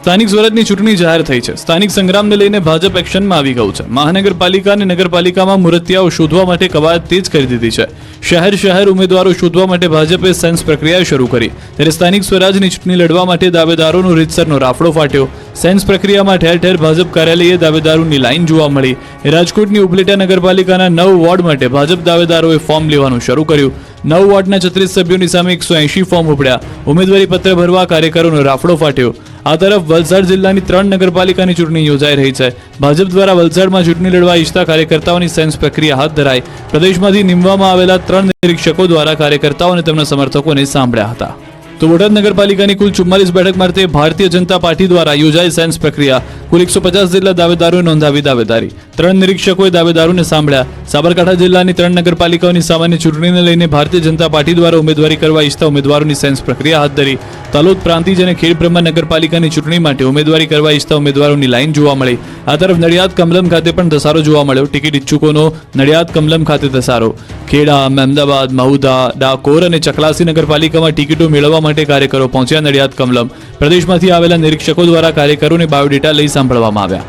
સ્થાનિક સ્વરાજની ચૂંટણી જાહેર થઈ છે. સ્થાનિક સંગ્રામને લઈને ભાજપ એક્શનમાં આવી ગયું છે. મહાનગરપાલિકા અને નગરપાલિકામાં મૂર્તિયાઓ શોધવા માટે કવાયત તેજ કરી દીધી છે. શહેર શહેર ઉમેદવારો શોધવા માટે ભાજપે સેન્સ પ્રક્રિયા શરૂ કરી. ત્યારે સ્થાનિક સ્વરાજની ચૂંટણી લડવા માટે દાવેદારોનો રીતસરનો રાફડો ફાટ્યો. સેન્સ પ્રક્રિયામાં ઠેર ઠેર ભાજપ કાર્યાલયે દાવેદારોની લાઈન જોવા મળી. રાજકોટની ઉપલેટા નગરપાલિકાના નવ વોર્ડ માટે ભાજપ દાવેદારોએ ફોર્મ લેવાનું શરૂ કર્યું. નવ વોર્ડના છત્રીસ સભ્યોની સામે એકસો એંશી ફોર્મ ઉપડ્યા. ઉમેદવારી પત્ર ભરવા કાર્યકરોનો રાફડો ફાટ્યો. આ તરફ વલસાડ જિલ્લાની ત્રણ નગરપાલિકાની ચૂંટણી યોજાઈ રહી છે. ભાજપ દ્વારા વલસાડમાં ચૂંટણી લડવા ઈચ્છતા કાર્યકર્તાઓની સેન્સ પ્રક્રિયા હાથ ધરાઈ. પ્રદેશમાંથી નીમવામાં આવેલા ત્રણ નિરીક્ષકો દ્વારા કાર્યકર્તાઓ અને તેમના સમર્થકોને સાંભળ્યા હતા. તો બોટાદ નગરપાલિકાની કુલ ચુમ્માલીસ બેઠક માટે ભારતીય જનતા પાર્ટી દ્વારા યોજાઈ સેન્સ પ્રક્રિયા. કુલ એકસો પચાસ જેટલા દાવેદારોએ નોંધાવી દાવેદારી. ત્રણ નિરીક્ષકોએ દાવેદારોને સાંભળ્યા. સાબરકાંઠા જિલ્લાની ત્રણ નગરપાલિકાઓની સામાન્ય ચૂંટણીને લઈને ભારતીય જનતા પાર્ટી દ્વારા ઉમેદવારી કરવા ઈચ્છતા ઉમેદવારોની સેન્સ પ્રક્રિયા હાથ ધરી. તાલોદ પ્રાંતિજ અને ખેડબ્રહ્મા નગરપાલિકાની ચૂંટણી માટે ઉમેદવારી કરવા ઈચ્છતા ઉમેદવારોની લાઈન જોવા મળી. આ તરફ નડિયાદ કમલમ ખાતે પણ ધસારો જોવા મળ્યો. ટિકિટ ઇચ્છુકોનો નડિયાદ કમલમ ખાતે ધસારો. ખેડા, અમદાવાદ મહુદા ડાકોર અને ચકલાસી નગરપાલિકામાં ટિકિટો મેળવવા માટે કાર્યકરો પહોંચ્યા નડિયાદ કમલમ પ્રદેશમાંથી આવેલા નિરીક્ષકો દ્વારા કાર્યકરોને બાયોડેટા લઈ સાંભળવામાં આવ્યા.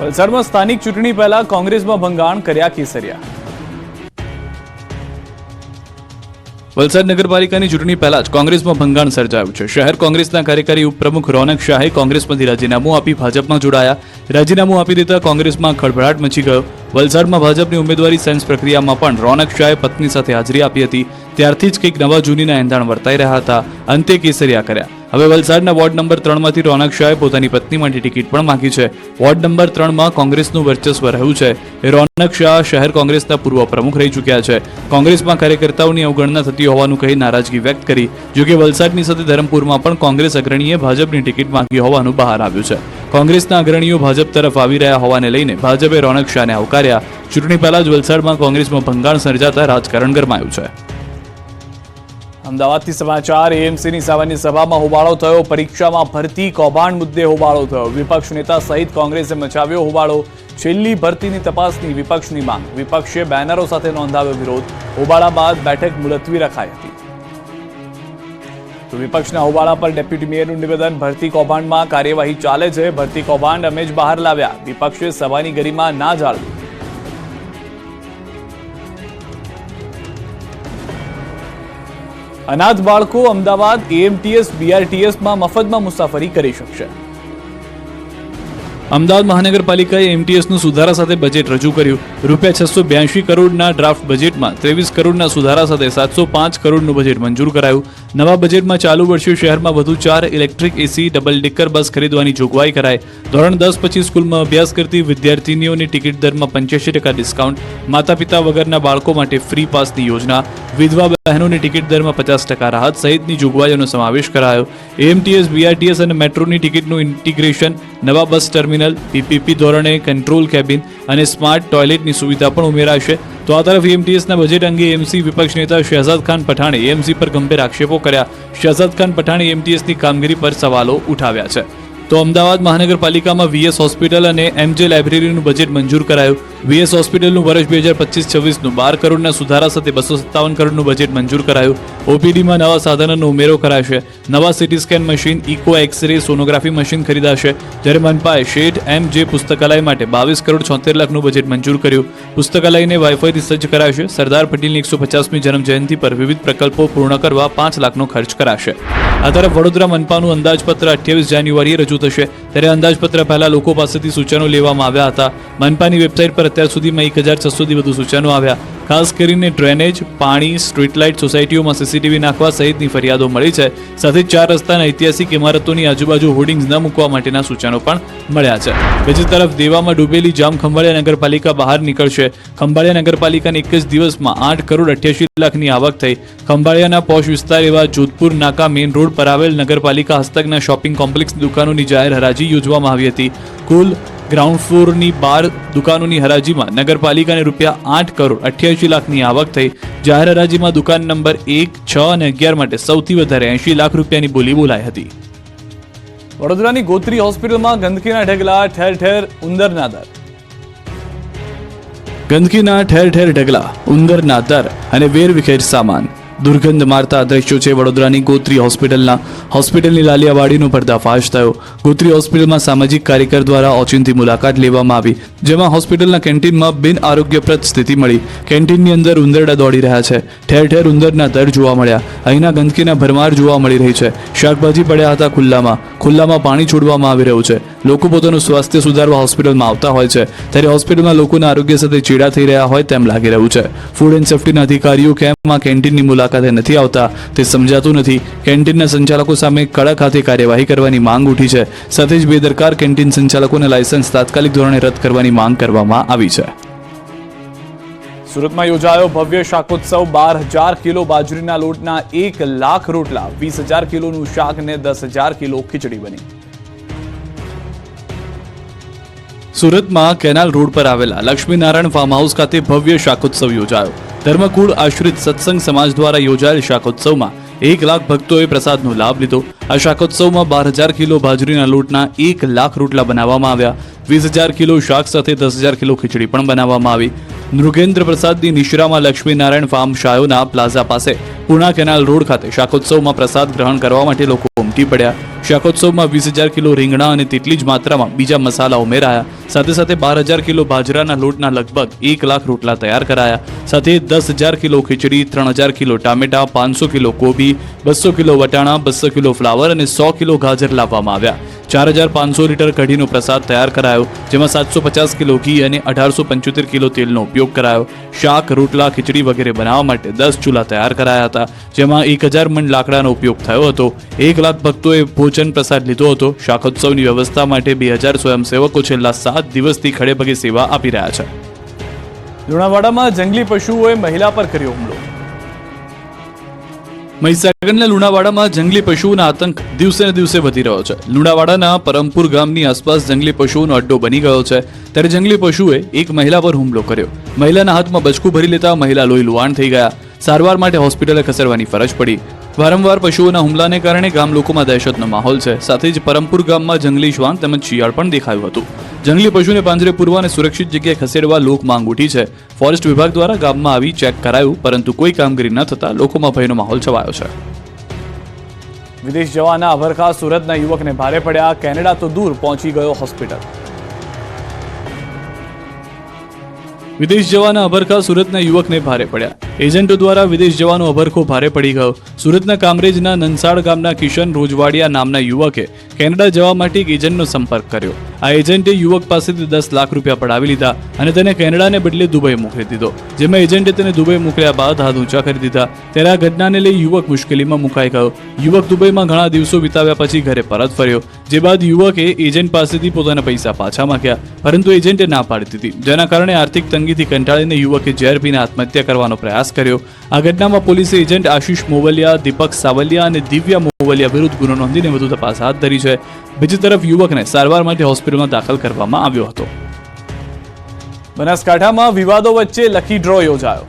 વલસાડમાં સ્થાનિક ચૂંટણી પહેલા કોંગ્રેસમાં ભંગાણ કર્યા કેસરિયા. વલસાડ નગરપાલિકાની ચૂંટણી પહેલા જ કોંગ્રેસમાં ભંગાણ સર્જાયું છે. શહેર કોંગ્રેસના કાર્યકારી ઉપપ્રમુખ રોનક શાહે કોંગ્રેસમાંથી રાજીનામું આપી ભાજપમાં જોડાયા. રાજીનામું આપી દેતા કોંગ્રેસમાં ખળભળાટ મચી ગયો. વલસાડમાં ભાજપની ઉમેદવારી સેન્સ પ્રક્રિયામાં પણ રોનક શાહે પત્ની સાથે હાજરી આપી હતી. ત્યારથી જ કંઈક નવા જૂનીના એંધાણ વર્તાઈ રહ્યા હતા. અંતે કેસરિયા કર્યા. હવે વલસાડના વોર્ડ નંબર ત્રણમાંથી રોનક શાહે પોતાની પત્ની માટે ટિકિટ પણ માંગી છે. વોર્ડ નંબર ત્રણમાં કોંગ્રેસનું વર્ચસ્વ રહ્યું છે. રોનક શાહ શહેર કોંગ્રેસના પૂર્વ પ્રમુખ રહી ચૂક્યા છે. કોંગ્રેસમાં કાર્યકર્તાઓની અવગણના થતી હોવાનું કહી નારાજગી વ્યક્ત કરી જોકે વલસાડની સાથે ધરમપુરમાં પણ કોંગ્રેસ અગ્રણીએ ભાજપની ટિકિટ માંગી હોવાનું બહાર આવ્યું છે. કોંગ્રેસના અગ્રણીઓ ભાજપ તરફ આવી રહ્યા હોવાને લઈને ભાજપે રોનક શાહને આવકાર્યા. ચૂંટણી પહેલા જ વલસાડમાં કોંગ્રેસમાં ભંગાણ સર્જાતા રાજકારણ ગરમાયું છે. અમદાવાદથી સમાચાર, એએમસીની સામાન્ય સભામાં હોબાળો થયો, પરીક્ષામાં ભરતી, કૌભાંડ મુદ્દે હોબાળો થયો. વિપક્ષ નેતા સહિત કોંગ્રેસે મચાવ્યો હોબાળો. છેલ્લી ભરતીની તપાસની વિપક્ષની માંગ. વિપક્ષે બેનરો સાથે નોંધાવ્યો વિરોધ. હોબાળા બાદ બેઠક મુલતવી રખાઈ હતી. તો વિપક્ષના હોબાળા પર ડેપ્યુટી મેયરનું નિવેદન, ભરતી કૌભાંડમાં કાર્યવાહી ચાલે છે. ભરતી કૌભાંડ અમે જ બહાર લાવ્યા. વિપક્ષે સભાની ગરિમા ના જાળવી. અનાથ બાળકો અમદાવાદ એએમટીએસ બીઆરટીએસમાં મફતમાં મુસાફરી કરી શકશે. અમદાવાદ મહાનગરપાલિકાએ એમટીએસનું સુધારા સાથે બજેટ રજૂ કર્યું. રૂપિયા છસો બ્યાસી કરોડના ડ્રાફ્ટ બજેટમાં ત્રેવીસ કરોડના સુધારા સાથે સાતસો પાંચ કરોડનું બજેટ મંજૂર કરાયું. નવા બજેટમાં ચાલુ વર્ષે શહેરમાં વધુ ચાર ઇલેક્ટ્રિક એસી ડબલ ડિક્કર બસ ખરીદવાની જોગવાઈ કરાઈ. ધોરણ દસ પછી સ્કૂલમાં અભ્યાસ કરતી વિદ્યાર્થીનીઓની ટિકિટ દરમાં પંચ્યાસી ટકા ડિસ્કાઉન્ટ. માતા પિતા વગરના બાળકો માટે ફ્રી પાસની યોજના. વિધવા બહેનોની ટિકિટ દરમાં પચાસ ટકા રાહત સહિતની જોગવાઈઓનો સમાવેશ કરાયો. એએમટીએસ બીઆરટીએસ અને મેટ્રોની ટિકિટનું ઇન્ટિગ્રેશન, નવા બસ ટર્મિનલ પીપીપી ધોરણે, કંટ્રોલ કેબિન અને સ્માર્ટ ટોયલેટની સુવિધા પણ ઉમેરાશે. તો આ તરફ એમટીએસના બજેટ અંગે એમસી વિપક્ષ નેતા શહેજાદ ખાન પઠાણે એમસી પર ગંભીર આક્ષેપો કર્યા. શહેજાદ ખાન પઠાણે એમટીએસની કામગીરી પર સવાલો ઉઠાવ્યા છે. તો અમદાવાદ મહાનગરપાલિકામાં વીએસ હોસ્પિટલ અને એમજે લાઇબ્રેરીનું બજેટ મંજૂર કરાયું. વીએસ હોસ્પિટલનું વર્ષ બે હજાર પચીસ છવ્વીસનું બાર કરોડના સુધારા સાથે બસો સત્તાવન કરોડનું બજેટ મંજૂર કરાયું. ઓપીડીમાં નવા સાધનોનો ઉમેરો કરાશે. નવા CT scan machine, echo x-ray, sonography machine ખરીદાશે. જ્યારે મનપાએ શેઠ એમ જે પુસ્તકાલય માટે બાવીસ કરોડ છોતેર લાખનું બજેટ મંજૂર કર્યું. પુસ્તકાલયને વાઇફાઈથી સજ્જ કરાશે. સરદાર પટેલની એકસો પચાસમી જન્મજયંતિ પર વિવિધ પ્રકલ્પો પૂર્ણ કરવા પાંચ લાખનો ખર્ચ કરાશે. આ તરફ વડોદરા મનપાનું અંદાજપત્ર અઠ્યાવીસ જાન્યુઆરીએ રજૂ થશે. ત્યારે અંદાજપત્ર પહેલા લોકો પાસેથી સૂચનો લેવામાં આવ્યા હતા. મનપાની વેબસાઇટ પર અત્યાર સુધીમાં એક હજાર છસોથી વધુ સૂચનો આવ્યા. ખાસ કરીને ડ્રેનેજ, પાણી સ્ટ્રીટ લાઇટ સોસાયટીઓમાં સીસીટીવી નાખવા સહિતની ફરિયાદો મળી છે. સાથે ચાર રસ્તાના ઐતિહાસિક ઇમારતોની આજુબાજુ હોર્ડિંગ્સ ન મૂકવા માટેના સૂચનો પણ મળ્યા છે. બીજી તરફ દેવામાં ડૂબેલી જામ ખંભાળિયા નગરપાલિકા બહાર નીકળશે. ખંભાળિયા નગરપાલિકાની એક જ દિવસમાં આઠ કરોડ અઠ્યાસી લાખની આવક થઈ. ખંભાળિયાના પોશ વિસ્તાર એવા જોધપુર, નાકા મેઇન રોડ પર આવેલ નગરપાલિકા હસ્તકના શોપિંગ કોમ્પ્લેક્સ દુકાનોની જાહેર હરાજી યોજવામાં આવી હતી. કુલ ગ્રાઉન્ડ ફ્લોરની બાર દુકાનોની હરાજીમાં નગરપાલિકાને રૂપિયા આઠ કરોડ અઠ્યાસી લાખની આવક થઈ. જાહેર હરાજીમાં દુકાન નંબર એક, છ અને અગિયાર માટે સૌથી વધારે એંશી લાખ રૂપિયાની બોલી બોલાઈ હતી. વડોદરાની ગોત્રી હોસ્પિટલમાં ગંદકીના ઢગલા, ઠેર ઠેર ઉંદરના દર ગંદકીના ઠેર ઠેર ઢગલા ઉંદરના દર અને વેરવિખેર સામાન. દુર્ગંધ મારતા દ્રશ્યો છે વડોદરાની ગોત્રી હોસ્પિટલના. હોસ્પિટલની લાલિયાવાડીનો પર્દાફાશ થયો. ગોત્રી હોસ્પિટલમાં સામાજિક કાર્યકર દ્વારા ઓચિંતી મુલાકાત લેવામાં આવી, જેમાં હોસ્પિટલના કેન્ટીનમાં બિન આરોગ્યપ્રદ સ્થિતિ મળી. કેન્ટીનની અંદર ઉંદરડા દોડી રહ્યા છે. ઠેર ઠેર ઉંદરના દર જોવા મળ્યા. અહીંના ગંદકીના ભરમાર જોવા મળી રહી છે. શાકભાજી પડ્યા હતા ખુલ્લામાં. ખુલ્લામાં પાણી છોડવામાં આવી રહ્યું છે. લોકો પોતાનું સ્વાસ્થ્ય સુધારવા હોસ્પિટલમાં આવતા હોય છે. ત્યારે હોસ્પિટલમાં લોકોના આરોગ્ય સાથે ચેડા થઈ રહ્યા હોય તેમ લાગી રહ્યું છે. ફૂડ એન્ડ સેફટીના અધિકારીઓ કેમ્પમાં કેન્ટીનની મુલાકાતે નથી આવતા. તે સમજાતું નથી. કેન્ટીનના સંચાલકો સામે કડક હાથે કાર્યવાહી કરવાની માંગ ઉઠી છે. સાથે જ બેદરકાર કેન્ટીન સંચાલકોના લાયસન્સ તાત્કાલિક ધોરણે રદ કરવાની માંગ કરવામાં આવી છે. સુરતમાં યોજાયો ભવ્ય શાકોત્સવ. બાર હજાર કિલો બાજરીના લોટના એક લાખ રોટલા. વીસ હજાર કિલોનું શાક ને દસ હજાર કિલો ખીચડી બની. સુરતમાં કેનાલ રોડ પર આવેલા લક્ષ્મીનારાયણ ફાર્મ હાઉસ ખાતે ભવ્ય શાકોત્સવ યોજાયો. ધર્મકુળ આશ્રિત સત્સંગ સમાજ દ્વારા યોજાયેલ શાકોત્સવમાં એક લાખ ભક્તોએ પ્રસાદનો લાભ લીધો. આ શાકોત્સવમાં બાર હજાર કિલો બાજરીના લોટના એક લાખ રોટલા બનાવવામાં આવ્યા. વીસ હજાર કિલો શાક સાથે દસ હજાર કિલો ખીચડી પણ બનાવવામાં આવી. નૃગેન્દ્ર પ્રસાદની નિશ્રામાં લક્ષ્મીનારાયણ ફાર્મ શાયોના પ્લાઝા પાસે પૂર્ણા કેનાલ રોડ ખાતે શાકોત્સવમાં પ્રસાદ ગ્રહણ કરવા માટે લોકો ઉમટી પડ્યા. શાકોત્સવમાં વીસ હજાર કિલો રીંગણા અને તેટલી જ માત્રામાં બીજા મસાલા ઉમેરાયા. સાથે સાથે બાર હજાર કિલો બાજરાના લોટના લગભગ એક લાખ રોટલા તૈયાર કરાયા. સાથે દસ હજાર કિલો ખીચડી, ત્રણ હજાર કિલો ટામેટા, પાંચસો કિલો કોબી, બસો કિલો વટાણા, બસો કિલો ફ્લાવર અને સો કિલો ગાજર લાવવામાં આવ્યા. ચાર હજાર પાંચસો લીટર કઢીનો પ્રસાદ તૈયાર કરાયો, જેમાં સાતસો પચાસ કિલો ઘી અને અઢારસો પંચોતેર કિલો તેલનો ઉપયોગ કરાયો. શાક, રોટલા, ખીચડી વગેરે બનાવવા માટે દસ ચૂલા તૈયાર કરાયા હતા, જેમાં એક હજાર મણ લાકડાનો ઉપયોગ થયો હતો. એક લાખ ભક્તોએ ભોજન પ્રસાદ લીધો હતો. શાકોત્સવની વ્યવસ્થા માટે બે હજાર સ્વયંસેવકો છેલ્લા સાત દિવસથી ખડેપગે સેવા આપી રહ્યા છે. લુણાવાડામાં જંગલી પશુઓએ મહિલા પર કર્યો હુમલો. મહીસાગરના લુણાવાડામાં જંગલી પશુઓના આતંક દિવસે ને દિવસે વધી રહ્યો છે. લુણાવાડાના પરમપુર ગામની આસપાસ જંગલી પશુઓનો અડ્ડો બની ગયો છે. ત્યારે જંગલી પશુએ એક મહિલા પર હુમલો કર્યો. મહિલાના હાથમાં બચકું ભરી લેતા મહિલા લોહી લુવાણ થઈ ગયા. સારવાર માટે હોસ્પિટલે ખસેડવાની ફરજ પડી. વારંવાર પશુઓના હુમલાને કારણે ગામ લોકોમાં દહેશતનો માહોલ છે. સાથે જ પરમપુર ગામમાં જંગલી શ્વાન તેમજ શિયાળ પણ દેખાયું હતું. જંગલી પશુને પાંજરે પૂરવા અને સુરક્ષિત જગ્યાએ ખસેડવા લોક માંગ ઉઠી છે. ફોરેસ્ટ વિભાગ દ્વારા ગામમાં આવી ચેક કરાયું, પરંતુ કોઈ કામગીરી ન થતા લોકોમાં ભયનો માહોલ છવાયો છે. વિદેશ જવાના અભરખા સુરતના યુવકને ભારે પડ્યા. કેનેડા તો દૂર પહોંચી ગયો હોસ્પિટલ. વિદેશ જવાના અભરખા સુરતના યુવકને ભારે પડ્યા. એજન્ટો દ્વારા વિદેશ જવાનો અભરખો ભારે પડી ગયો. સુરતના કામરેજના નનસાડ ગામના કિશન રોજવાડિયા નામના યુવકે કેનેડા જવા માટે એક એજન્ટનો સંપર્ક કર્યો. આ એજન્ટે યુવક પાસેથી દસ લાખ રૂપિયા પડાવી લીધા અને તેને કેનેડાને બદલે દુબઈ મોકલી દીધો. જેમાં એજન્ટે તેને દુબઈ મોકલ્યા બાદ હાથ ઊંચા કરી દીધા. ત્યારે આ ઘટનાને લઈ યુવક મુશ્કેલીમાં મુકાઈ ગયો. યુવક દુબઈમાં ઘણા દિવસો વિતાવ્યા પછી ઘરે પરત ફર્યો. જે બાદ યુવકે એજન્ટ પાસેથી પોતાના પૈસા પાછા માંગ્યા, પરંતુ એજન્ટે ના પાડી દીધી. જેના કારણે આર્થિક તંગીથી કંટાળીને યુવકે ઝેર પીને આત્મહત્યા કરવાનો પ્રયાસ કર્યો. આ ઘટનામાં પોલીસે એજન્ટ આશીષ મોવલિયા, દીપક સાવલિયા અને દિવ્યા મોવલિયા વિરુદ્ધ ગુનો નોંધીને વધુ તપાસ હાથ ધરી છે. બીજી તરફ યુવકને સારવાર માટે હોસ્પિટલમાં દાખલ કરવામાં આવ્યો હતો. બનાસકાંઠામાં વિવાદો વચ્ચે લકી ડ્રો યોજાયો.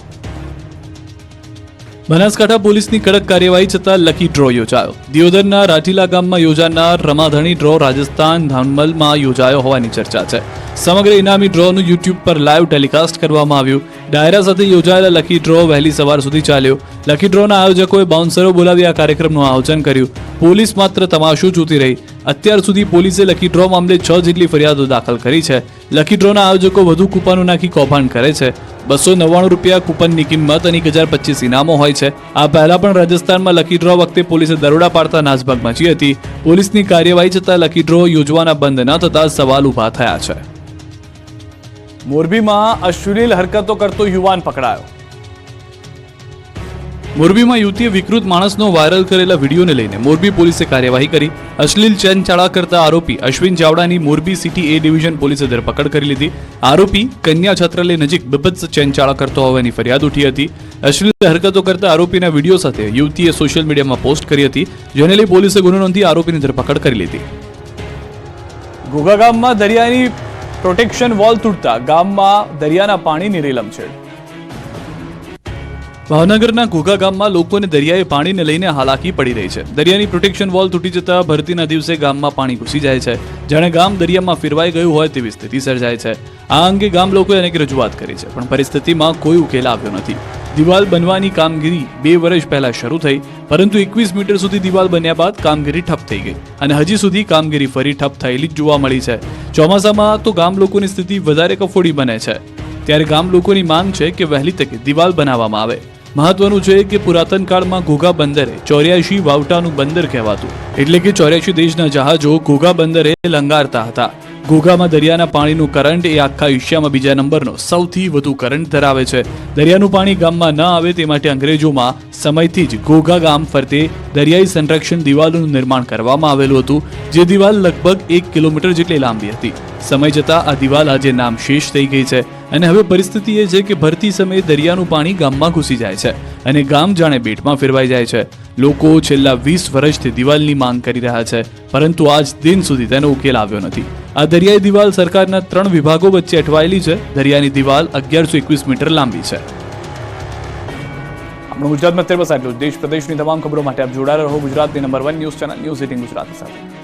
બનાસકાંઠા પોલીસની કડક કાર્યવાહી છતાં લકી ડ્રો યોજાયો. દિયોદરના રાઠીલા ગામમાં યોજાનાર રમાધણી ડ્રો રાજસ્થાન ધાનમલમાં યોજાયો હોવાની ચર્ચા છે. સમગ્ર ઇનામી ડ્રોનું યુટ્યુબ પર લાઈવ ટેલિકાસ્ટ કરવામાં આવ્યું. ડાયરા સાથે યોજાયેલા લકી ડ્રો વહેલી સવાર સુધી ચાલ્યો. લકી ડ્રોના આયોજકોએ બાઉન્સરો બોલાવી આ કાર્યક્રમનું આયોજન કર્યું. પોલીસ માત્ર તમાશો જોતી રહી. અત્યાર સુધી પોલીસે લકી ડ્રો મામલે છ જેટલી ફરિયાદો દાખલ કરી છે. લકી ડ્રોના આયોજકો વધુ કૂપનો નાખી કૌભાંડ કરે છે. બસો નવ્વાણું રૂપિયા કૂપનની કિંમત અને એક હજાર પચીસ ઇનામો હોય છે. આ પહેલા પણ રાજસ્થાનમાં લકી ડ્રો વખતે પોલીસે દરોડા પાડતા નાસભાગ મચી હતી. પોલીસની કાર્યવાહી છતાં લકી ડ્રો યોજવાના બંધ ન થતા સવાલ ઊભા થયા છે. મોરબીમાં અશ્લીલ હરકતો કરતો યુવાન પકડાયો. મોરબીમાં યુવતીએ વિકૃત માણસનો વાયરલ કરેલા વિડીયોને લઈને મોરબી પોલીસે કાર્યવાહી કરી. અશ્લીલ ચેનચાળા કરતા આરોપી અશ્વિન ચાવડાની મોરબી સિટી એ ડિવિઝન પોલીસે ધરપકડ કરી લીધી. આરોપી કન્યા છાત્રાલય નજીક બિભત્સ ચેનચાળા કરતો હોવાની ફરિયાદ ઉઠી હતી. અશ્લીલ હરકતો કરતા આરોપીના વીડિયો સાથે યુવતીએ સોશિયલ મીડિયામાં પોસ્ટ કરી હતી, જેને લઈ પોલીસે ગુનો નોંધી આરોપીની ધરપકડ કરી લીધી. ઘોઘા ગામમાં દરિયાની પ્રોટેક્શન વોલ તૂટતા ગામમાં દરિયાના પાણીની રેલમછેડ ભાવનગરના ઘોઘા ગામમાં લોકોને દરિયાએ પાણીને લઈને હાલાકી પડી રહી છે. દરિયાની પ્રોટેક્શન વોલ તૂટી જતા ભરતીના દિવસે ગામમાં પાણી ઘૂસી જાય છે. જાણે ગામ દરિયામાં ફેરવાઈ ગયું હોય તેવી સ્થિતિ સર્જાય છે. આ અંગે ગામ લોકોએ અનેક રજૂઆત કરી છે, પણ પરિસ્થિતિમાં કોઈ ઉકેલ આવ્યો નથી. દિવાલ બનવાની કામગીરી બે વર્ષ પહેલા શરૂ થઈ, પરંતુ એકવીસ મીટર સુધી દિવાલ બન્યા બાદ કામગીરી ઠપ થઈ ગઈ અને હજી સુધી કામગીરી ફરી ઠપ થયેલી જ જોવા મળી છે. ચોમાસામાં તો ગામ લોકોની સ્થિતિ વધારે કફોડી બને છે. ત્યારે ગામ લોકોની માંગ છે કે વહેલી તકે દિવાલ બનાવવામાં આવે. મહત્વનું છે કે પુરાતન કાળમાં ઘોઘા બંદરે ચોર્યાસી વાવટાનું બંદર કહેવાતું. એટલે કે ચોર્યાસી દેશના જહાજો ઘોઘા બંદરે લંગારતા હતા. ઘોઘામાં દરિયાના પાણીનું કરંટ એ આખા એશિયામાં બીજા નંબરનો સૌથી વધુ કરંટ ધરાવે છે. દરિયાનું પાણી ગામમાં ન આવે તે માટે અંગ્રેજોમાં સમયથી જ ઘોઘા ગામ ફરતે દરિયાઈ સંરક્ષણ દિવાલોનું નિર્માણ કરવામાં આવેલું હતું, જે દિવાલ લગભગ એક કિલોમીટર જેટલી લાંબી હતી. સમય જતાં આ દિવાલ આજે નામ શેષ થઈ ગઈ છે. અને હવે પરિસ્થિતિ એ છે કે ભરતી સમયે દરિયાનું પાણી ગામમાં ઘૂસી જાય છે અને ગામ જાણે બેટમાં ફેરવાઈ જાય છે. લોકો છેલ્લા વીસ વર્ષથી દિવાલની માંગ કરી રહ્યા છે, પરંતુ આજ દિન સુધી તેનો ઉકેલ આવ્યો નથી. આ દરિયાઈ દિવાલ સરકારના ત્રણ વિભાગો વચ્ચે અટવાયેલી છે. દરિયાની દિવાલ અગિયારસો એકવીસ મીટર લાંબી છે. આપણું ગુજરાતમાં અત્યારે બસ આટલું દેશ, પ્રદેશની તમામ ખબરો માટે આપ જોડાયેલા રહો. ગુજરાતની number one news channel news eighteen Gujarati સાથે.